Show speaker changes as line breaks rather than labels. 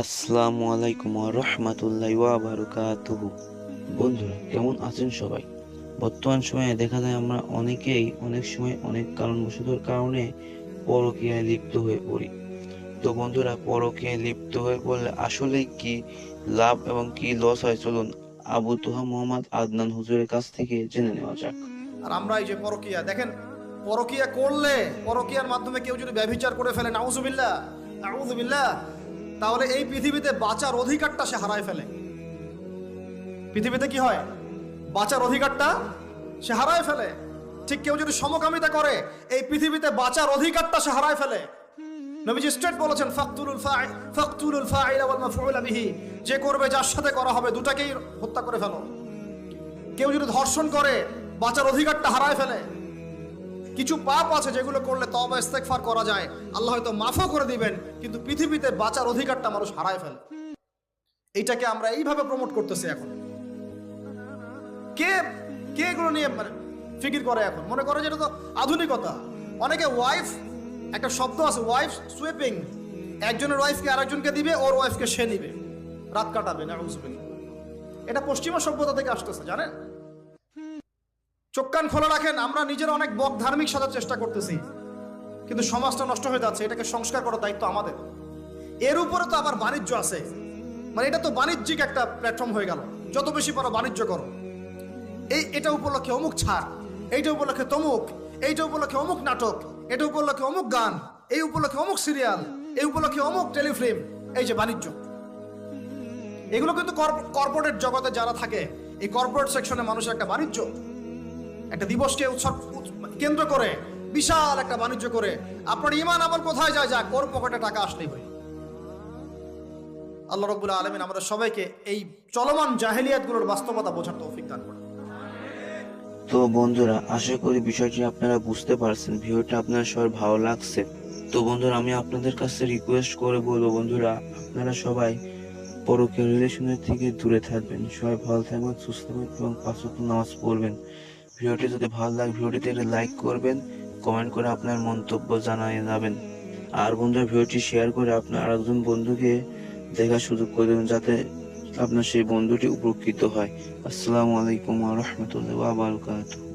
আসসালামু আলাইকুম রহমতুল্লাহ ওয়াবারকাতুহু বন্ধুরা, কেমন আছেন সবাই? বর্তমান সময়ে দেখা যায় আমরা অনেকেই অনেক সময় অনেক কারণবশতর কারণে পরকীয়ায় লিপ্ত হয়ে পড়ি। তো বন্ধুরা, পরকীয়ায় লিপ্ত হয়ে পড়লে আসলে কি লাভ এবং কি লস হয়? চলুন আবু তোহা মোহাম্মদ আদনান হুজুরের কাছ থেকে জেনে নেওয়া যাক।
আর আমরা এই যে পরকিয়া, দেখেন, পরকিয়া করলে পরকিয়ার মাধ্যমে কেউ যদি ব্যভিচার করে ফেলে, নাউজুবিল্লাহ নাউজুবিল্লাহ তাহলে এই পৃথিবীতে বাঁচার অধিকারটা সে হারায় ফেলে। পৃথিবীতে কি হয়? বাঁচার অধিকারটা সে হারায় ফেলে। ঠিক কেউ যদি সমকামিতা করে, এই পৃথিবীতে বাঁচার অধিকারটা সে হারায় ফেলে। নবীজি স্ট্রেট বলেছেন, ফাকতুলুল ফাই, ফাকতুলুল ফাইলা ওয়াল মাফউলা বিহি। যে করবে, যার সাথে করা হবে, দুটাকেই হত্যা করে ফেলো। কেউ যদি ধর্ষণ করে, বাঁচার অধিকারটা হারায় ফেলে। কিছু পাপ আছে যেগুলো করলে তবা ইস্তেগফার করা যায়। আল্লাহ হয়তো মাফও করে দিবেন, কিন্তু পৃথিবীতে বাঁচার অধিকারটা মানুষ হারায় ফেলে। এইটাকে আমরা এইভাবে প্রমোট করতেছি এখন। কে কে এগুলো নিয়ে মানে ফিকির করে এখন? মনে করে যে এটা তো আধুনিকতা। অনেকে ওয়াইফ একটা শব্দ আছে ওয়াইফ সুইপিং একজনের ওয়াইফকে আরেকজনকে দিবে, ওর ওয়াইফকে সে নিবে। রাত কাটাবে না এটা পশ্চিমা সভ্যতা থেকে আসতেছে, জানেন? চোখ কান খোলা রাখেন, আমরা নিজের অনেক বক ধার্মিক সাজার চেষ্টা করতেছি। কিন্তু সমাজটা নষ্ট হয়ে যাচ্ছে, এটাকে সংস্কার করার দায়িত্ব আমাদের। এর উপরে তো আবার বাণিজ্য আছে। মানে এটা তো বাণিজ্যিক একটা প্ল্যাটফর্ম হয়ে গেল। যত বেশি পারো বাণিজ্য করো। এই, এটা উপলক্ষে অমুক ছাড়, এইটা উপলক্ষে তমুক, এইটা উপলক্ষে অমুক নাটক, এটা উপলক্ষে অমুক গান, এই উপলক্ষে অমুক সিরিয়াল, এই উপলক্ষে অমুক টেলিফিল্ম, এই যে বাণিজ্য। এগুলো কিন্তু কর্পোরেট জগতে যারা থাকে, এই কর্পোরেট সেকশনে মানুষের একটা বাণিজ্য। একটা দিবসকে উৎসব কেন্দ্র করে, বিশাল একটা বাণিজ্য করে, আপনার ইমান আবার কোথায় যায়? যাক, ওর পকেটে টাকা আসলেই হয়। আল্লাহ রব্বুল আলমিন আমাদের সবাইকে এই চলমান জাহেলিয়াতগুলোর বাস্তবতা বোঝার তৌফিক দান করে
তো বন্ধুরা, আশা করি বিষয়টি আপনারা বুঝতে পারছেন ভিডিওটা আপনার সবার ভালো লাগছে। তো বন্ধুরা, আমি আপনাদের কাছে রিকোয়েস্ট করে বলব, বন্ধুরা, আপনারা সবাই পরকীয় রিলেশনের থেকে দূরে থাকবেন। সবাই ভালো থাকবেন, সুস্থ থাকবেন এবং পাঁচ নামাজ পড়বেন। ভিডিওটি যদি ভালো লাগে, ভিডিওটিতে একটা লাইক করবেন কমেন্ট করে আপনার মন্তব্য জানিয়ে যাবেন। আর বন্ধুরা, ভিডিওটি শেয়ার করে আপনার আরেকজন বন্ধুকে দেখার সুযোগ করে দেবেন, যাতে আপনার সেই বন্ধুটি উপকৃত হয়। আসসালামু আলাইকুম ওয়া বারাকাতুহু।